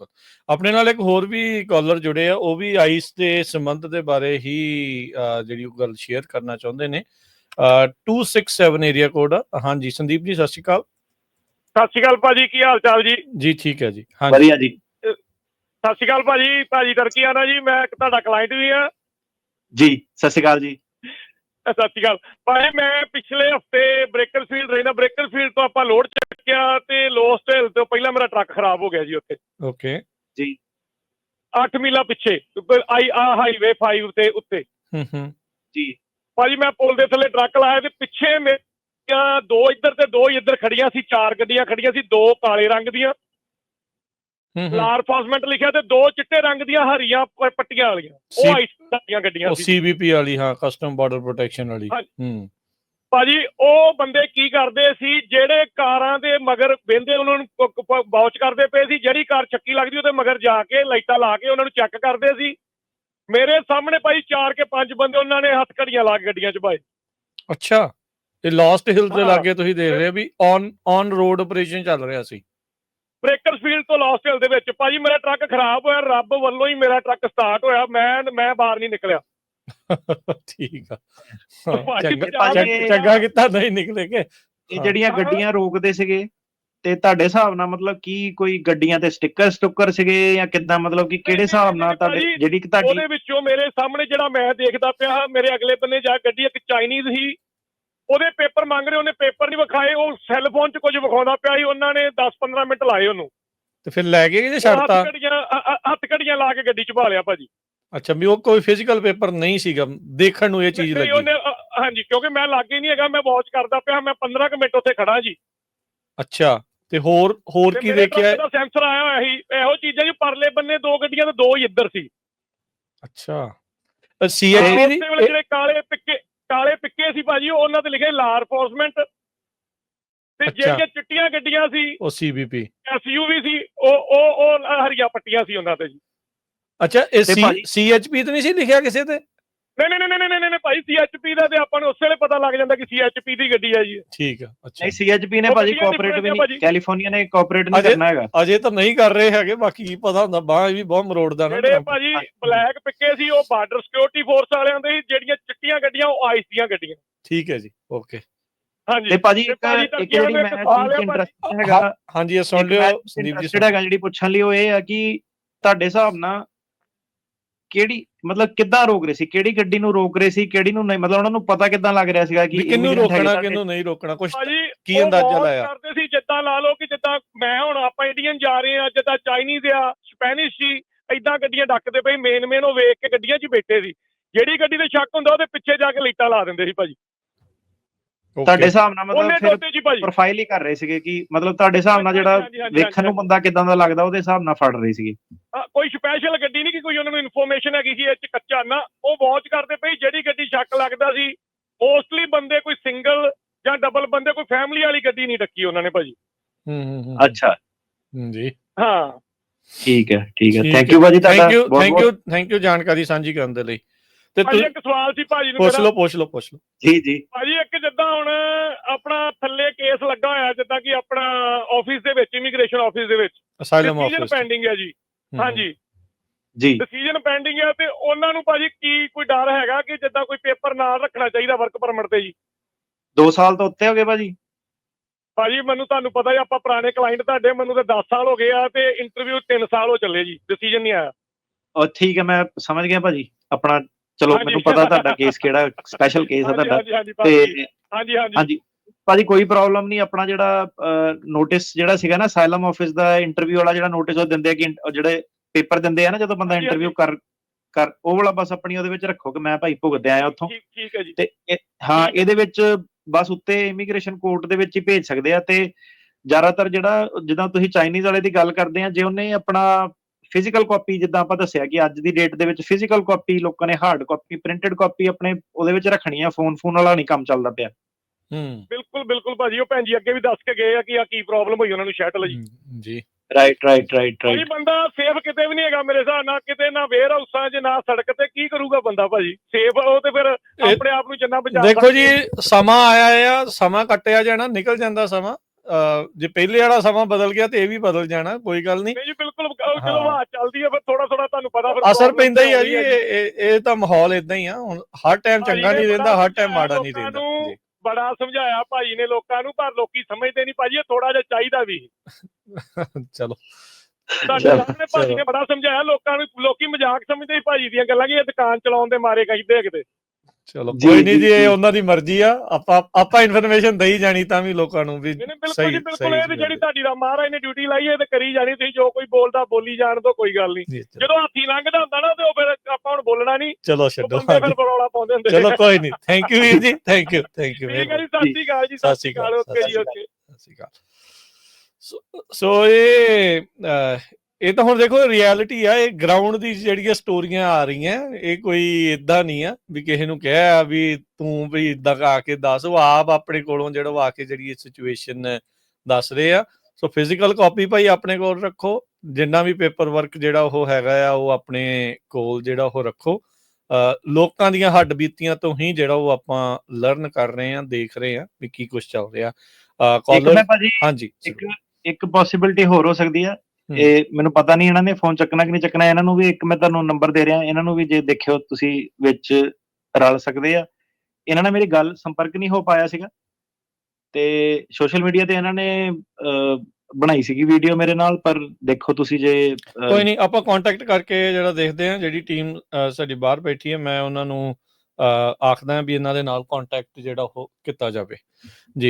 ਬਿਲਕੁਲ ਆਪਣੇ ਨਾਲ ਇੱਕ ਹੋਰ ਵੀ ਕਾਲਰ ਜੁੜੇ ਆ ਉਹ ਵੀ ਆਈਸ ਦੇ ਸੰਬੰਧ ਦੇ ਬਾਰੇ ਹੀ ਜਿਹੜੀ ਉਹ ਗੱਲ ਸ਼ੇਅਰ ਕਰਨਾ ਚਾਹੁੰਦੇ ਨੇ। ਅਹ, 267 ਏਰੀਆ ਕੋਡ ਹਾਂਜੀ ਸੰਦੀਪ ਜੀ ਸਤਿ ਸ਼੍ਰੀ ਅਕਾਲ। ਸਤਿ ਸ਼੍ਰੀ ਅਕਾਲ ਭਾਜੀ ਕੀ ਹਾਲ ਚਾਲ ਜੀ? ਜੀ ਠੀਕ ਹੈ ਜੀ। ਹਾਂਜੀ। ਵਧੀਆ ਜੀ। ਸਤਿ ਸ਼੍ਰੀ ਅਕਾਲ ਭਾਜੀ ਭਾਜੀ ਤਰਕੀ ਆਣਾ ਜੀ ਮੈਂ ਇੱਕ ਤੁਹਾਡਾ ਕਲਾਇੰਟ ਵੀ ਆ। ਜੀ ਸਤਿ ਸ਼੍ਰੀ ਅਕਾਲ ਜੀ। ਸਤਿ ਸ਼੍ਰੀ ਅਕਾਲ। ਭਾਜੀ ਮੈਂ ਪਿਛਲੇ ਹਫ਼ਤੇ ਬ੍ਰੇਕਰਫੀਲਡ ਰਹਿਣਾ ਬ੍ਰੇਕਰਫੀਲਡ ਤੋਂ ਆਪਾਂ ਲੋਡ ਚੱਕਿਆ ਤੇ ਲੋਸਟ ਹਿਲ ਤੋਂ ਪਹਿਲਾਂ ਮੇਰਾ ਟਰੱਕ ਖਰਾਬ ਹੋ ਗਿਆ ਜੀ ਉੱਥੇ। ਓਕੇ 8 ਮੀਲਾਂ ਪਿੱਛੇ ਆਈ ਆ ਹਾਈਵੇ 5 ਤੇ ਉੱਤੇ। ਹੂੰ ਹੂੰ। ਜੀ। ਭਾਜੀ ਮੈਂ ਪੁਲ ਦੇ ਥੱਲੇ ਟਰੱਕ ਲਾਇਆ ਤੇ ਪਿੱਛੇ ਮੇਰੀਆਂ ਦੋ ਇੱਧਰ ਤੇ ਦੋ ਇੱਧਰ ਖੜੀਆਂ ਸੀ ਚਾਰ ਗੱਡੀਆਂ ਖੜੀਆਂ ਸੀ ਦੋ ਕਾਲੇ ਰੰਗ ਦੀਆਂ। ਲਾ ਐਨਫੋਰਸਮੈਂਟ ਲਿਖਿਆ ਤੇ ਦੋ ਚਿੱਟੇ ਰੰਗ ਦੀਆਂ ਹਰੀਆਂ ਪੱਟੀਆਂ ਵਾਲੀਆਂ। ਉਹ ਆਈਸ ਦੀਆਂ ਗੱਡੀਆਂ ਉਹ ਸੀ। ਸੀਬੀਪੀ ਵਾਲੀ ਹਾਂ ਕਸਟਮ ਬਾਰਡਰ ਪ੍ਰੋਟੈਕਸ਼ਨ ਵਾਲੀ। ਹੂੰ। ਭਾਜੀ ਉਹ ਬੰਦੇ ਕੀ ਕਰਦੇ ਸੀ ਜਿਹੜੇ ਕਾਰਾਂ ਦੇ ਮਗਰ ਬਹਿੰਦੇ ਉਹਨਾਂ ਨੂੰ ਬਾਉਚ ਕਰਦੇ ਪਏ ਸੀ ਜਿਹੜੀ ਕਾਰ ਚੱਕੀ ਲੱਗਦੀ ਉਹਦੇ ਮਗਰ ਜਾ ਕੇ ਲਾਈਟਾਂ ਲਾ ਕੇ ਉਹਨਾਂ ਨੂੰ ਚੈੱਕ ਕਰਦੇ ਸੀ। ਮੇਰੇ ਸਾਹਮਣੇ ਭਾਈ ਚਾਰ ਕੇ ਪੰਜ ਬੰਦੇ ਉਹਨਾਂ ਨੇ ਹੱਥ ਘੜੀਆਂ ਲਾ ਕੇ ਗੱਡੀਆਂ 'ਚ ਪਾਏ। ਅੱਛਾ ਇਹ ਲਾਸਟ ਹਿਲ ਦੇ। ਲਾਗੇ ਤੁਸੀਂ ਦੇਖ ਰਹੇ ਹੋ ਵੀ ਔਨ ਔਨ ਰੋਡ ਆਪਰੇਸ਼ਨ ਚੱਲ ਰਿਹਾ ਸੀ। ਬ੍ਰੇਕਰਸਫੀਲਡ ਤੋਂ ਲਾਸਟ ਹਿਲ ਦੇ ਵਿੱਚ। ਭਾਜੀ ਮੇਰਾ ਟਰੱਕ ਖਰਾਬ ਹੋਇਆ ਰੱਬ ਵੱਲੋਂ ਹੀ ਮੇਰਾ ਟਰੱਕ ਸਟਾਰਟ ਹੋਇਆ ਮੈਂ ਮੈਂ ਬਾਹਰ ਨਹੀਂ ਨਿਕਲਿਆ। ਠੀਕ ਆ। ਹਾਂ, ਭਾਜੀ ਚੰਗਾ ਚੰਗ- ਕੀਤਾ ਨਹੀਂ ਨਿਕਲੇਗੇ ਇਹ ਹਾਂ। ਜਿਹੜੀਆਂ। ਗੱਡੀਆਂ ਰੋਕਦੇ ਸੀਗੇ ਤੇ ਤੁਹਾਡੇ ਹਿਸਾਬ ਨਾਲ ਮਤਲਬ ਕੀ ਕੋਈ ਗੱਡੀਆਂ ਤੇ ਸਟicker ਸਟੁੱਕਰ ਸੀਗੇ ਜਾਂ ਕਿੱਦਾਂ ਮਤਲਬ ਕਿ ਕਿਹੜੇ ਹਿਸਾਬ ਨਾਲ ਤੁਹਾਡੇ ਭਾਜੀ, ਜਿਹੜੀ ਕਿ ਤੁਹਾਡੀ ਉਹਦੇ ਵਿੱਚੋਂ ਮੇਰੇ ਸਾਹਮਣੇ ਜਿਹੜਾ ਮੈਂ ਦੇਖਦਾ ਪਿਆ ਮੇਰੇ ਅਗਲੇ ਬੰਨੇ ਜਾ ਗੱਡੀ ਇੱਕ ਚਾਈਨੀਜ਼ ਸੀ ਉਹਦੇ ਪੇਪਰ ਮੰਗ ਰਹੇ ਉਹਨੇ ਪੇਪਰ ਨਹੀਂ ਵਿਖਾਏ ਉਹ ਸੈੱਲ ਫੋਨ 'ਚ ਕੁਝ ਵਿਖਾਉਂਦਾ ਪਿਆ ਸੀ ਉਹਨਾਂ ਨੇ 10-15 ਮਿੰਟ ਲਾਏ ਉਹਨੂੰ। ਤੇ ਫਿਰ ਲੈ ਗਏ ਕਿ ਉਹ ਛੱਡਤਾ? ਹੱਥ ਘੜੀਆਂ ਅ- ਅ- ਹੱਥ ਘੜੀਆਂ ਲਾ ਕੇ ਗੱਡੀ 'ਚ ਪਾ ਲਿਆ ਭਾਜੀ। ਅੱਛਾ ਵੀ ਉਹ ਕੋਈ ਫਿਜ਼ੀਕਲ ਪੇਪਰ ਨਹੀਂ ਸੀਗਾ ਦੇਖਣ ਨੂੰ ਇਹ ਚੀਜ਼ ਨਹੀਂ, ਲੱਗੀ। ਉਹਨੇ ਅ, ਹਾਂਜੀ ਕਿਉਂਕਿ ਮੈਂ ਲਾਗੇ ਨਹੀਂ ਹੈਗਾ ਮੈਂ ਵਾਚ ਕਰਦਾ ਪਿਆ ਮੈਂ 15 ਕੁ ਮਿੰਟ ਉੱਥੇ ਖੜਾ ਜੀ। ਅੱਛਾ ਤੇ ਹੋਰ ਹੋਰ ਕੀ ਦੇਖਿਆ? ਦਾ ਸੈਂਸਰ ਆਇਆ ਹੋਇਆ ਸੀ ਇਹੋ ਚੀਜ਼ਾਂ ਜੀ ਪਰਲੇ ਬੰਨੇ ਦੋ ਗੱਡੀਆਂ ਤੇ ਦੋ ਹੀ ਇੱਧਰ ਸੀ। ਅੱਛਾ ਸੀਐਚਪੀ ਦੀ? ਉਸੇ ਵੇਲੇ ਜਿਹੜੇ ਕਾਲੇ ਪਿੱਕੇ ਕਾਲੇ ਪਿੱਕੇ ਸੀ ਭਾਜੀ ਉਹਨਾਂ ਤੇ ਲਿਖੇ ਲਾ ਐਨਫੋਰਸਮੈਂਟ ਤੇ ਅੱਛਾ। ਜਿਹੜੀਆਂ ਚਿੱਟੀਆਂ ਗੱਡੀਆਂ ਸੀ ਉਹ ਸੀਬੀਪੀ ਐਸਯੂਵੀ ਸੀ ਉਹ ਉਹ ਉਹ ਹਰੀਆਂ ਪੱਟੀਆਂ ਸੀ ਉਹਨਾਂ ਤੇ ਜੀ। ਅੱਛਾ ਇਹ ਤੇ ਭਾਜੀ- ਸੀਐਚਪੀ ਤੇ ਨਹੀਂ ਸੀ ਲਿਖਿਆ ਕਿਸੇ ਤੇ? ਨਹੀਂ ਨਹੀਂ ਨਹੀਂ ਨਹੀਂ ਨਹੀਂ ਭਾਈ ਸੀਐਚਪੀ ਦਾ ਤੇ ਆਪਾਂ ਨੂੰ ਉਸੇ ਵੇਲੇ ਪਤਾ ਲੱਗ ਜਾਂਦਾ ਕਿ ਸੀਐਚਪੀ ਦੀ ਗੱਡੀ ਹੈ ਜੀ ਠੀਕ ਆ ਅੱਛਾ। ਨਹੀਂ ਸੀਐਚਪੀ ਨੇ ਉਹ ਭਾਜੀ ਕੋਆਪਰੇਟ ਵੀ ਨਹੀਂ। ਕੈਲੀਫੋਰਨੀਆ ਨੇ ਕੋਆਪਰੇਟ ਨਹੀਂ ਅਜੇ- ਕਰਨਾ ਹੈਗਾ। ਅਜੇ ਤਾਂ ਨਹੀਂ ਕਰ ਰਹੇ ਹੈਗੇ ਬਾਕੀ ਕੀ ਪਤਾ ਹੁੰਦਾ ਬਾਹ ਵੀ ਬਹੁਤ ਮਰੋੜਦਾ ਨਾ ਜਿਹੜੇ। ਭਾਜੀ ਬਲੈਕ ਪਿੱਕੇ ਸੀ ਉਹ ਬਾਰਡਰ ਸਿਕਿਉਰਿਟੀ ਫੋਰਸ ਵਾਲਿਆਂ ਦੇ ਸੀ ਜਿਹੜੀਆਂ ਚਿੱਟੀਆਂ ਗੱਡੀਆਂ ਉਹ ਆਈਸ ਦੀਆਂ ਗੱਡੀਆਂ। ਠੀਕ ਹੈ ਜੀ ਓਕੇ। ਹਾਂਜੀ। ਤੇ ਭਾਜੀ ਤੇ ਇੱਕ ਭਾਜੀ ਇੱਕ ਜਿਹੜੀ ਮੈਂ ਚੀਜ਼ ਹੈ ਭਾਜੀ। ਹੈਗਾ ਹਾਂਜੀ ਇਹ ਸੁਣ ਲਿਓ ਸੰਦੀਪ ਜੀ interested ਹੈਗਾ ਜਿਹੜੀ ਪੁੱਛਣ ਲਈ ਉਹ ਇਹ ਆ ਕਿ ਤੁਹਾਡੇ ਹਿਸਾਬ ਨਾਲ ਕਿਹੜੀ ਮਤਲਬ ਕਿੱਦਾਂ ਰੋਕ ਰਹੇ ਸੀ? ਕਿਹੜੀ ਗੱਡੀ ਨੂੰ ਰੋਕ ਰਹੇ ਸੀ? ਕਿਹੜੀ ਨੂੰ ਨਹੀਂ? ਮਤਲਬ ਉਹਨਾਂ ਨੂੰ ਪਤਾ ਕਿੱਦਾਂ ਲੱਗ ਰਿਹਾ ਸੀਗਾ ਕਿ ਹੈਗੇ ਰੋਕਣਾ ਕਿੰਨੂੰ ਨਹੀਂ ਰੋਕਣਾ? ਕੁਝ ਕੀ ਅੰਦਾਜ਼ਾ ਲਾਇਆ? ਕਰਦੇ ਸੀ ਜਿੱਦਾਂ ਲਾ ਲਓ ਕਿ ਜਿੱਦਾਂ ਮੈਂ ਹੁਣ ਆਪਾਂ ਇੰਡੀਅਨ ਜਾ ਰਹੇ ਆ ਜਿੱਦਾਂ ਚਾਈਨੀਜ਼ ਆ ਸਪੈਨਿਸ਼ ਸੀ ਐਦਾਂ ਗੱਡੀਆਂ ਡੱਕਦੇ ਪਈ ਮੇਨ ਮੇਨ ਉਹ ਵੇਖ ਕੇ ਗੱਡੀਆਂ 'ਚ ਬੈਠੇ ਸੀ। ਜਿਹੜੀ ਗੱਡੀ ਤੇ ਸ਼ੱਕ ਹੁੰਦਾ ਉਹਦੇ ਪਿੱਛੇ ਜਾ ਕੇ ਲਾਈਟਾਂ ਲਾ ਦਿੰਦੇ ਸੀ ਭਾਜੀ। ਤੁਹਾਡੇ ਹਿਸਾਬ ਨਾਲ ਉਹਨੇ ਮਤਲਬ ਦੋਤੇ ਜੀ ਭਾਜੀ। ਪ੍ਰੋਫਾਈਲ ਹੀ ਕਰ ਰਹੇ ਸੀਗੇ ਕਿ ਮਤਲਬ ਤੁਹਾਡੇ ਹਿਸਾਬ ਨਾਲ ਜਿਹੜਾ ਹਾਂਜੀ, ਹਾਂਜੀ, ਵੇਖਣ ਨੂੰ। ਬੰਦਾ ਕਿਦਾਂ ਦਾ ਲੱਗਦਾ ਉਹਦੇ ਹਿਸਾਬ ਨਾਲ ਫੜ ਰਹੇ ਸੀਗੇ। ਹਾਂ, ਕੋਈ ਸਪੈਸ਼ਲ ਗੱਡੀ ਨਹੀਂ ਕਿ ਕੋਈ ਉਹਨਾਂ ਨੂੰ ਇਨਫੋਰਮੇਸ਼ਨ ਹੈਗੀ ਕਿ ਇਹ 'ਚ ਕੱਚਾ ਨਾ ਉਹ ਵਾਚ ਕਰਦੇ ਪਈ ਜਿਹੜੀ ਗੱਡੀ ਸ਼ੱਕ ਲੱਗਦਾ ਸੀ ਮੋਸਟਲੀ ਬੰਦੇ ਕੋਈ ਸਿੰਗਲ ਜਾਂ ਡਬਲ ਬੰਦੇ ਕੋਈ ਫੈਮਿਲੀ ਵਾਲੀ ਗੱਡੀ ਨਹੀਂ ਡੱਕੀ ਉਹਨਾਂ ਨੇ ਭਾਜੀ। ਹੂੰ ਹੂੰ ਹੂੰ। ਅੱਛਾ। ਹੂੰ, ਜੀ ਹਾਂ। ਠੀਕ ਹੈ ਠੀਕ ਹੈ। ਠੀਕ ਥੈਂਕ ਯੂ ਭਾਜੀ ਤੁਹਾਡਾ ਥੈਂਕ ਯੂ ਬਹੁਤ- ਥੈਂਕ ਯੂ ਥੈਂਕ ਯੂ ਜਾਣਕਾਰੀ ਸਾਂਝੀ ਕਰਨ ਦੇ ਲਈ। ਤੇ ਭਾਜੀ ਤੁਸੀਂ ਇੱਕ ਸਵਾਲ ਸੀ ਭਾਜੀ ਨੂੰ ਪੁੱਛ ਲਓ ਪੁੱਛ ਲਓ ਪੁੱਛ ਲਓ। ਜੀ ਜੀ। ਭਾਜੀ ਇੱਕ ਜਿੱਦਾਂ ਹੁਣ ਆਪਣਾ ਥੱਲੇ ਕੇਸ ਲੱਗਾ ਹੋਇਆ ਜਿੱਦਾਂ ਕਿ ਆਪਣਾ ਆਫਿਸ ਦੇ ਵਿੱਚ ਇਮੀਗ੍ਰੇਸ਼ਨ ਆਫਿਸ ਦੇ ਵਿੱਚ। ਅਸਾਈਲਮ ਡਿਸੀਜਨ ਆਫਿਸ ਪੈਂਡਿੰਗ ਹੈ ਜੀ। ਹਾਂਜੀ। ਜੀ। ਡਿਸੀਜਨ ਪੈਂਡਿੰਗ ਹੈ ਤੇ ਉਹਨਾਂ ਨੂੰ ਭਾਜੀ ਕੀ ਕੋਈ ਡਰ ਹੈਗਾ ਕਿ ਜਿੱਦਾਂ ਕੋਈ ਪੇਪਰ ਨਾਲ ਰੱਖਣਾ ਚਾਹੀਦਾ ਵਰਕ ਪਰਮਿਟ ਤੇ ਜੀ? 2 ਸਾਲ ਤੋਂ ਉੱਤੇ ਹੋ ਗਏ ਭਾਜੀ। ਭਾਜੀ ਮੈਨੂੰ ਤੁਹਾਨੂੰ ਪਤਾ ਹੀ ਆਪਾਂ ਪੁਰਾਣੇ ਕਲਾਇੰਟ ਤੁਹਾਡੇ ਮੈਨੂੰ ਤਾਂ 10 ਸਾਲ ਹੋ ਗਏ ਆ ਤੇ ਇੰਟਰਵਿਊ 3 ਸਾਲ ਹੋ ਚੱਲੇ ਜੀ। ਡਿਸੀਜਨ ਨਹੀਂ ਆਇਆ। ਉਹ ਠੀਕ ਹੈ ਮੈਂ ਸਮਝ ਗਿਆ ਭਾਜੀ। ਆਪਣਾ ਚਲੋ। ਮੈਨੂੰ ਪਤਾ ਤੁਹਾਡਾ ਕੇਸ ਕਿਹੜਾ ਸਪੈਸ਼ਲ ਕੇਸ ਹੈ ਹਾਂਜੀ ਤੁਹਾਡਾ। ਤੇ ਹਾਂਜੀ ਹਾਂਜੀ। ਭਾਜੀ ਕੋਈ ਪ੍ਰੋਬਲਮ ਨਹੀਂ ਆਪਣਾ ਜਿਹੜਾ ਨੋਟਿਸ ਜਿਹੜਾ ਸੀਗਾ ਨਾ ਸਾਇਲਮ ਆਫਿਸ ਦਾ ਇੰਟਰਵਿਊ ਵਾਲਾ ਜਿਹੜਾ ਨੋਟਿਸ ਉਹ ਦਿੰਦੇ ਆ ਕਿ ਜਿਹੜੇ ਪੇਪਰ ਦਿੰਦੇ ਆ ਨਾ ਜਦੋਂ ਬੰਦਾ ਇੰਟਰਵਿਊ ਕਰ ਕਰ ਉਹ ਵਾਲਾ ਬਸ ਆਪਣੀ ਉਹਦੇ ਵਿੱਚ ਰੱਖੋ ਕਿ ਮੈਂ ਭਾਈ ਭੁਗਤ ਆਇਆ ਉੱਥੋਂ। ਠੀਕ ਹੈ ਜੀ। ਤੇ ਹਾਂ ਇਹਦੇ ਵਿੱਚ ਬਸ ਉੱਤੇ ਇਮੀਗ੍ਰੇਸ਼ਨ ਕੋਰਟ ਦੇ ਵਿੱਚ ਹੀ ਭੇਜ ਸਕਦੇ ਆ ਤੇ ਜ਼ਿਆਦਾਤਰ ਜਿਹੜਾ ਜਿੱਦਾਂ ਤੁਸੀਂ ਚਾਈਨੀਜ਼ ਵਾਲੇ ਦੀ ਗੱਲ ਕਰਦੇ ਆ ਜੇ ਉਹਨੇ ਆਪਣਾ ਫਿਜ਼ੀਕਲ ਕਾਪੀ ਜਿੱਦਾਂ ਆਪਾਂ ਦੱਸਿਆ ਕਿ ਅੱਜ ਦੀ ਡੇਟ ਦੇ ਵਿੱਚ ਫਿਜ਼ੀਕਲ ਕਾਪੀ ਲੋਕਾਂ ਨੇ ਹਾਰਡ ਕਾਪੀ ਪ੍ਰਿੰਟਡ ਕਾਪੀ ਆਪਣੇ ਉਹਦੇ ਵਿੱਚ ਰੱਖਣੀ ਆ ਫੋਨ ਫੋਨ ਵਾਲਾ ਨਹੀਂ ਕੰਮ ਚੱਲਦਾ ਪਿਆ। ਹੂੰ। ਬਿਲਕੁਲ ਬਿਲਕੁਲ ਭਾਜੀ ਉਹ ਭੈਣ ਜੀ ਅੱਗੇ ਵੀ ਦੱਸ ਕੇ ਗਏ ਆ ਕਿ ਆ ਕੀ ਪ੍ਰੋਬਲਮ ਹੋਈ ਉਹਨਾਂ ਨੂੰ ਸ਼ੈਟਲ ਜੀ। ਜੀ ਰਾਈਟ ਰਾਈਟ ਰਾਈਟ ਕੋਈ ਬੰਦਾ ਸੇਫ ਕਿਤੇ ਵੀ ਨਹੀਂ ਹੈਗਾ ਮੇਰੇ ਹਿਸਾਬ ਨਾਲ ਕਿਤੇ ਨਾ ਵੇਅਰ ਹਾਊਸਾਂ 'ਚ ਨਾ ਸੜਕ ਤੇ ਕੀ ਕਰੂਗਾ ਬੰਦਾ ਭਾਜੀ? ਸੇਫ ਉਹ ਤੇ ਫਿਰ ਆਪਣੇ ਆਪ ਨੂੰ ਜਿੰਨਾ ਬਚਾ ਦੇਖੋ ਜੀ ਸਮਾਂ ਆਇਆ ਆ ਸਮਾਂ ਕੱਟਿਆ ਜਾਣਾ ਨਿਕਲ ਜਾਂਦਾ ਸਮਾਂ। ਜੇ ਪਹਿਲੇ ਵਾਲਾ ਸਮਾਂ ਬਦਲ ਗਿਆ ਤੇ ਇਹ ਵੀ ਬਦਲ ਜਾਣਾ ਕੋਈ ਗੱਲ ਨਹੀਂ। ਨਹੀਂ ਜੀ ਬਿਲਕੁਲ ਜਦੋਂ। ਹਵਾ ਚੱਲਦੀ ਹੈ ਫਿਰ ਥੋੜਾ ਥੋੜਾ ਤੁਹਾਨੂੰ ਪਤਾ ਫਿਰ ਅਸਰ ਪੈਂਦਾ ਹੀ ਆ ਜੀ ਇਹ ਇਹ- ਤਾਂ ਮਾਹੌਲ ਇਦਾਂ ਹੀ ਆ। ਹੁਣ ਹਰ ਟਾਈਮ ਚੰਗਾ ਨਹੀਂ ਬੜਾ ਰਹਿੰਦਾ ਹਰ ਟਾਈਮ ਸਮਝਾਇਆ ਮਾੜਾ ਨਹੀਂ ਰਹਿੰਦਾ। ਜੀ। ਬੜਾ ਸਮਝਾਇਆ ਭਾਜੀ ਨੇ ਲੋਕਾਂ ਨੂੰ ਪਰ ਲੋਕੀ ਸਮਝਦੇ ਨਹੀਂ ਭਾਜੀ ਇਹ ਥੋੜਾ ਜਿਹਾ ਚਾਹੀਦਾ ਵੀ। ਚਲੋ। ਸਾਹਮਣੇ ਭਾਜੀ। ਨੇ ਬੜਾ ਸਮਝਾਇਆ ਲੋਕਾਂ ਨੂੰ ਲੋਕੀ ਮਜ਼ਾਕ ਸਮਝਦੇ ਭਾਜੀ ਦੀਆਂ ਗੱਲਾਂ ਕਿ ਇਹ ਦੁਕਾਨ ਚਲਾਉਣ ਦੇ ਮਾਰੇ ਕਹਿੰਦੇ ਕਿਤੇ। ਚਲੋ ਕੋਈ ਨਹੀਂ ਜੀ, ਇਹ। ਉਹਨਾਂ ਦੀ ਮਰਜ਼ੀ ਆ। ਆਪਾਂ ਆਪਾਂ ਇਨਫੋਰਮੇਸ਼ਨ ਦੇਈ ਜਾਣੀ ਤਾਂ ਵੀ ਲੋਕਾਂ ਨੂੰ ਵੀ ਨਹੀਂ ਬਿਲਕੁਲ ਜੀ ਬਿਲਕੁਲ ਇਹ ਤੇ ਜਿਹੜੀ ਤੁਹਾਡੀ ਦਾ ਮਹਾਰਾਜ ਨੇ ਡਿਊਟੀ ਲਾਈ ਹੈ ਇਹ ਤੇ ਕਰੀ ਜਾਣੀ ਤੁਸੀਂ ਜੋ ਕੋਈ ਬੋਲਦਾ ਬੋਲੀ ਜਾਣ ਦੋ ਕੋਈ ਗੱਲ ਨਹੀਂ ਜਦੋਂ ਹਾਥੀ ਲੰਘਦਾ ਹੁੰਦਾ ਨਾ ਤੇ ਉਹ ਫਿਰ ਆਪਾਂ ਹੁਣ ਬੋਲਣਾ ਨਹੀਂ ਚਲੋ ਛੱਡੋ ਬੰਦੇ ਫਿਰ ਬਰੌਲਾ ਪਾਉਂਦੇ ਹੁੰਦੇ ਚਲੋ ਕੋਈ ਨਹੀਂ ਥੈਂਕ ਯੂ ਵੀਰ ਜੀ। ਥੈਂਕ ਯੂ ਥੈਂਕ ਯੂ ਠੀਕ ਹੈ ਜੀ ਸਤਿ ਸ਼੍ਰੀ ਅਕਾਲ ਜੀ ਸਤਿ ਸ਼੍ਰੀ ਅਕਾਲ, ਓਕੇ ਜੀ ਓਕੇ। ਸਤਿ ਸ਼੍ਰੀ ਅਕਾਲ। ਸੋ- ਸੋ ਇਹ ਇਹ ਤਾਂ ਹੁਣ ਦੇਖੋ ਰਿਐਲਿਟੀ ਆ ਇਹ ਗਰਾਊਂਡ ਦੀ ਜਿਹੜੀਆਂ ਸਟੋਰੀਆਂ ਆ ਰਹੀਆਂ ਇਹ ਕੋਈ ਇਦਾਂ ਨਹੀਂ ਆ ਵੀ ਕਿਸੇ ਨੂੰ ਕਿਹਾ ਵੀ ਤੂੰ ਵੀ ਇਦਾਂ ਆ ਕੇ ਦੱਸ ਉਹ ਆਪ ਆਪਣੇ ਕੋਲੋਂ ਜਿਹੜਾ ਵਾ ਕੇ ਜਿਹੜੀ ਸਿਚੁਏਸ਼ਨ ਦੱਸ ਰਹੇ ਆ। ਸੋ ਫਿਜ਼ੀਕਲ ਕਾਪੀ ਭਾਈ ਆਪਣੇ ਕੋਲ ਰੱਖੋ ਜਿੰਨਾ ਵੀ ਪੇਪਰ ਵਰਕ ਜਿਹੜਾ ਉਹ ਹੈਗਾ ਆ ਉਹ ਆਪਣੇ ਕੋਲ ਜਿਹੜਾ ਉਹ ਰੱਖੋ। ਲੋਕਾਂ ਦੀਆਂ ਹੱਡ ਬੀਤੀਆਂ ਤੋਂ ਹੀ ਜਿਹੜਾ ਉਹ ਆਪਾਂ ਲਰਨ ਕਰ ਰਹੇ ਆ ਦੇਖ ਰਹੇ ਆ ਵੀ ਕੀ ਕੁਝ ਚੱਲ ਰਿਹਾ। ਇੱਕ ਕਾਲਰ ਹਾਂਜੀ ਇੱਕ ਇੱਕ ਪੋਸਿਬਿਲਿਟੀ ਹੋਰ ਹੋ ਸਕਦੀ ਆ। ਇਹ ਮੈਨੂੰ ਪਤਾ ਨਹੀਂ ਇਹਨਾਂ ਨੇ ਫੋਨ ਚੱਕਣਾ ਕਿ ਨਹੀਂ ਚੱਕਣਾ, ਇਹਨਾਂ ਨੂੰ ਵੀ ਇੱਕ ਮੈਂ ਤੁਹਾਨੂੰ ਨੰਬਰ ਦੇ ਰਿਹਾ, ਇਹਨਾਂ ਨੂੰ ਵੀ ਜੇ ਦੇਖਿਓ ਤੁਸੀਂ ਵਿੱਚ ਰਲ ਸਕਦੇ ਆ। ਇਹਨਾਂ ਨਾਲ ਮੇਰੀ ਗੱਲ ਸੰਪਰਕ ਨਹੀਂ ਹੋ ਪਾਇਆ ਸੀਗਾ ਤੇ ਸੋਸ਼ਲ ਮੀਡੀਆ ਤੇ ਇਹਨਾਂ ਨੇ ਬਣਾਈ ਸੀਗੀ ਵੀਡੀਓ ਮੇਰੇ ਨਾਲ, ਪਰ ਦੇਖੋ ਤੁਸੀਂ ਜੇ ਕੋਈ ਨਹੀਂ, ਆਪਾਂ ਕੰਟੈਕਟ ਕਰਕੇ ਜਿਹੜਾ ਦੇਖਦੇ ਆ, ਜਿਹੜੀ ਟੀਮ ਸਾਡੀ ਬਾਹਰ ਬੈਠੀ ਹੈ, ਮੈਂ ਉਹਨਾਂ ਨੂੰ ਆਖਦਾ ਵੀ ਇਹਨਾਂ ਦੇ ਨਾਲ ਕੰਟੈਕਟ ਜਿਹੜਾ ਉਹ ਕੀਤਾ ਜਾਵੇ। ਜੀ।